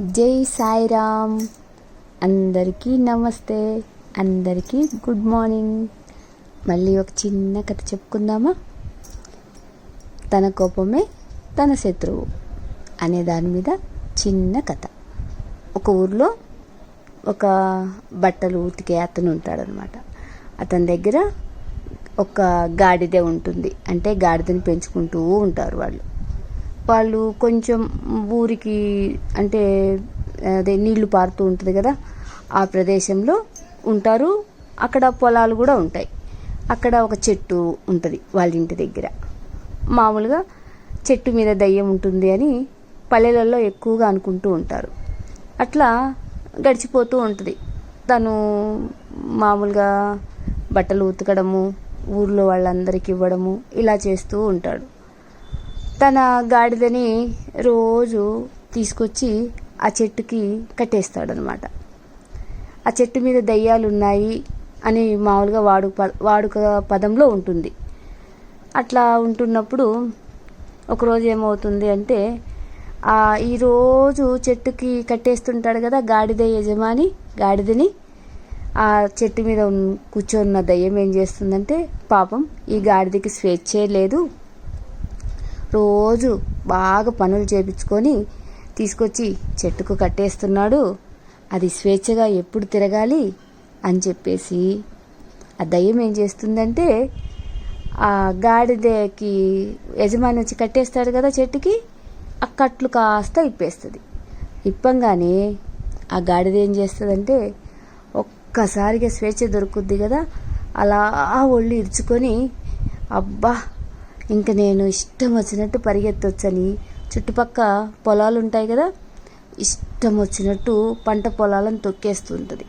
జై సాయిరామ్. అందరికీ నమస్తే. అందరికీ గుడ్ మార్నింగ్. మళ్ళీ ఒక చిన్న కథ చెప్పుకుందామా? తన కోపమే తన శత్రువు అనే దాని మీద చిన్న కథ. ఒక ఊర్లో ఒక బట్టలు ఉతికే అతను ఉంటాడనమాట. అతని దగ్గర ఒక గాడిద ఉంటుంది. అంటే గాడిదని పెంచుకుంటూ ఉంటారు వాళ్ళు. వాళ్ళు కొంచెం ఊరికి అంటే అదే నీళ్ళు పారుతూ ఉంటుంది కదా ఆ ప్రదేశంలో ఉంటారు. అక్కడ పొలాలు కూడా ఉంటాయి. అక్కడ ఒక చెట్టు ఉంటుంది వాళ్ళ ఇంటి దగ్గర. మామూలుగా చెట్టు మీద దయ్యం ఉంటుంది అని పల్లెలలో ఎక్కువగా అనుకుంటూ ఉంటారు. అట్లా గడిచిపోతూ ఉంటుంది. తను మామూలుగా బట్టలు ఉతకడము ఊర్లో వాళ్ళందరికీ ఇవ్వడము ఇలా చేస్తూ ఉంటాడు. తన గాడిదని రోజు తీసుకొచ్చి ఆ చెట్టుకి కట్టేస్తాడనమాట. ఆ చెట్టు మీద దయ్యాలు ఉన్నాయి అని మామూలుగా వాడు వాడుక పదంలో ఉంటుంది. అట్లా ఉంటున్నప్పుడు ఒకరోజు ఏమవుతుంది అంటే ఈరోజు చెట్టుకి కట్టేస్తుంటాడు కదా గాడిద యజమాని గాడిదని ఆ చెట్టు మీద కూర్చొన్న దయ్యం ఏం చేస్తుందంటే పాపం ఈ గాడిదకి స్వేచ్ఛే లేదు రోజు బాగా పనులు చేపించుకొని తీసుకొచ్చి చెట్టుకు కట్టేస్తున్నాడు. అది స్వేచ్ఛగా ఎప్పుడు తిరగాలి అని చెప్పేసి. ఆ దయ్యం ఏం చేస్తుందంటే ఆ గాడిదకి యజమాని వచ్చి కట్టేస్తాడు కదా చెట్టుకి ఆ కట్లు కాస్త ఇప్పేస్తుంది. ఇప్పంగానే ఆ గాడిద ఏం చేస్తుందంటే ఒక్కసారిగా స్వేచ్ఛ దొరుకుద్ది కదా అలా ఒళ్ళు ఇరుచుకొని అబ్బా ఇంక నేను ఇష్టం వచ్చినట్టు పరిగెత్తొచ్చని. చుట్టుపక్క పొలాలు ఉంటాయి కదా ఇష్టం వచ్చినట్టు పంట పొలాలను తొక్కేస్తుంటుంది.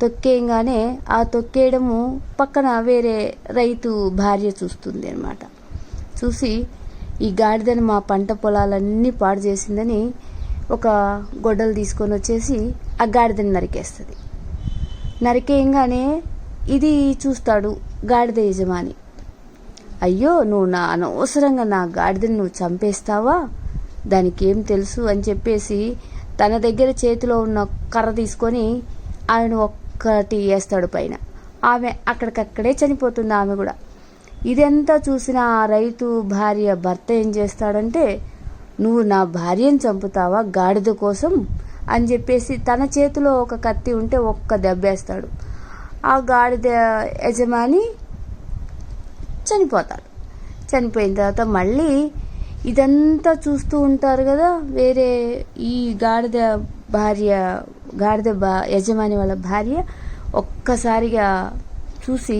తొక్కేయంగానే ఆ తొక్కేయడము పక్కన వేరే రైతు భార్య చూస్తుంది అనమాట చూసి ఈ గాడిదని మా పంట పొలాలన్నీ పాడు చేసిందని ఒక గొడ్డలు తీసుకొని వచ్చేసి ఆ గాడిదని నరికేస్తుంది. నరికేయంగానే ఇది చూస్తాడు గాడిద యజమాని. అయ్యో నువ్వు నా అనవసరంగా నా గాడిదని నువ్వు చంపేస్తావా? దానికి ఏం తెలుసు అని చెప్పేసి తన దగ్గర చేతిలో ఉన్న కర్ర తీసుకొని ఆయన ఒక్కటి వేస్తాడు పైన. ఆమె అక్కడికక్కడే చనిపోతుంది ఆమె కూడా. ఇదంతా చూసిన ఆ రైతు భార్య భర్త ఏం చేస్తాడంటే నువ్వు నా భార్యను చంపుతావా గాడిద కోసం? అని చెప్పేసి తన చేతిలో ఒక కత్తి ఉంటే ఒక్క దెబ్బేస్తాడు. ఆ గాడిద యజమాని చనిపోతాడు చనిపోయిన తర్వాత మళ్ళీ ఇదంతా చూస్తూ ఉంటారు కదా వేరే ఈ గాడిద భార్య గాడిద బా యజమాని వాళ్ళ భార్య ఒక్కసారిగా చూసి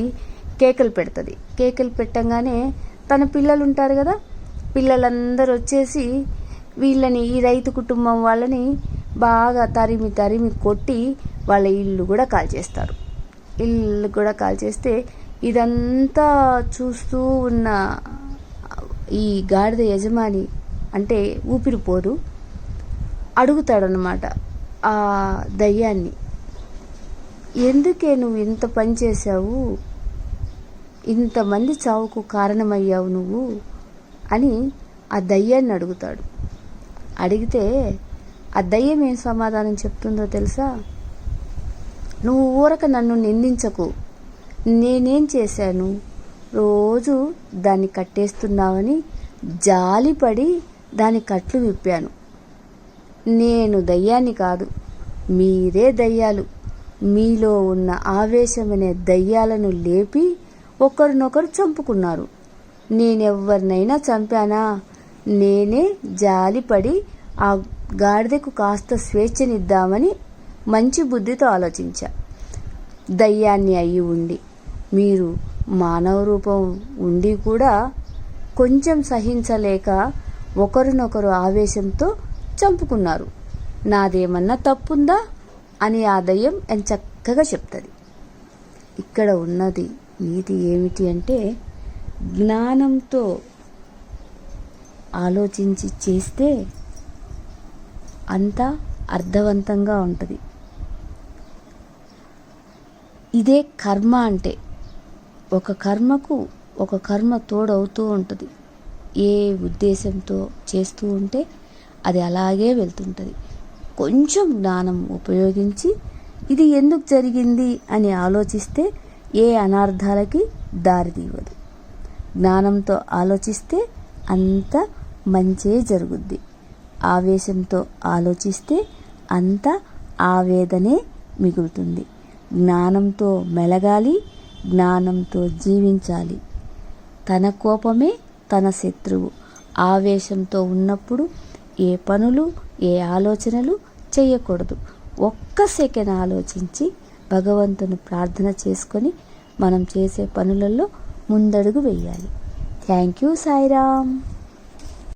కేకలు పెడుతుంది. కేకలు పెట్టంగానే తన పిల్లలు ఉంటారు కదా పిల్లలందరూ వచ్చేసి వీళ్ళని ఈ రైతు కుటుంబం వాళ్ళని బాగా తరిమి తరిమి కొట్టి వాళ్ళ ఇల్లు కూడా కాల్చేస్తారు. ఇల్లు కూడా కాల్చేస్తే ఇదంతా చూస్తూ ఉన్న ఈ గాడిద యజమాని అంటే ఊపిరిపోరు అడుగుతాడనమాట ఆ దయ్యాన్ని. ఎందుకే నువ్వు ఇంత పని చేశావు? ఇంతమంది చావుకు కారణమయ్యావు నువ్వు? అని ఆ దయ్యాన్ని అడుగుతాడు. అడిగితే ఆ దయ్యం ఏం సమాధానం చెప్తుందో తెలుసా? నువ్వు ఊరక నన్ను నిందించకు. నేనేం చేశాను? రోజు దాన్ని కట్టేస్తున్నావని జాలిపడి దాని కట్లు విప్పాను. నేను దయ్యాన్ని కాదు మీరే దయ్యాలు. మీలో ఉన్న ఆవేశమనే దయ్యాలను లేపి ఒకరినొకరు చంపుకున్నారు. నేనెవరినైనా చంపానా? నేనే జాలిపడి ఆ గాడిదకు కాస్త స్వేచ్ఛనిద్దామని మంచి బుద్ధితో ఆలోచించా. దయ్యాన్ని అయి ఉండి మీరు మానవ రూపం ఉండి కూడా కొంచెం సహించలేక ఒకరినొకరు ఆవేశంతో చంపుకున్నారు. నాదేమన్నా తప్పుందా? అని ఆ దయ్యం ఎంచక్కగా చెప్తుంది. ఇక్కడ ఉన్నది నీతి ఏమిటి అంటే జ్ఞానంతో ఆలోచించి చేస్తే అంతా అర్థవంతంగా ఉంటుంది. ఇదే కర్మ అంటే ఒక కర్మకు ఒక కర్మ తోడవుతూ ఉంటుంది. ఏ ఉద్దేశంతో చేస్తూ ఉంటే అది అలాగే వెళ్తుంటుంది. కొంచెం జ్ఞానం ఉపయోగించి ఇది ఎందుకు జరిగింది అని ఆలోచిస్తే ఏ అనర్థాలకి దారితీయదు. జ్ఞానంతో ఆలోచిస్తే అంత మంచే జరుగుద్ది. ఆవేశంతో ఆలోచిస్తే అంత ఆవేదనే మిగులుతుంది. జ్ఞానంతో మెలగాలి జ్ఞానంతో జీవించాలి. తన కోపమే తన శత్రువు. ఆవేశంతో ఉన్నప్పుడు ఏ పనులు ఏ ఆలోచనలు చేయకూడదు. ఒక్క సెకండ్ ఆలోచించి భగవంతుని ప్రార్థన చేసుకొని మనం చేసే పనులలో ముందడుగు వేయాలి. Thank you Sairam.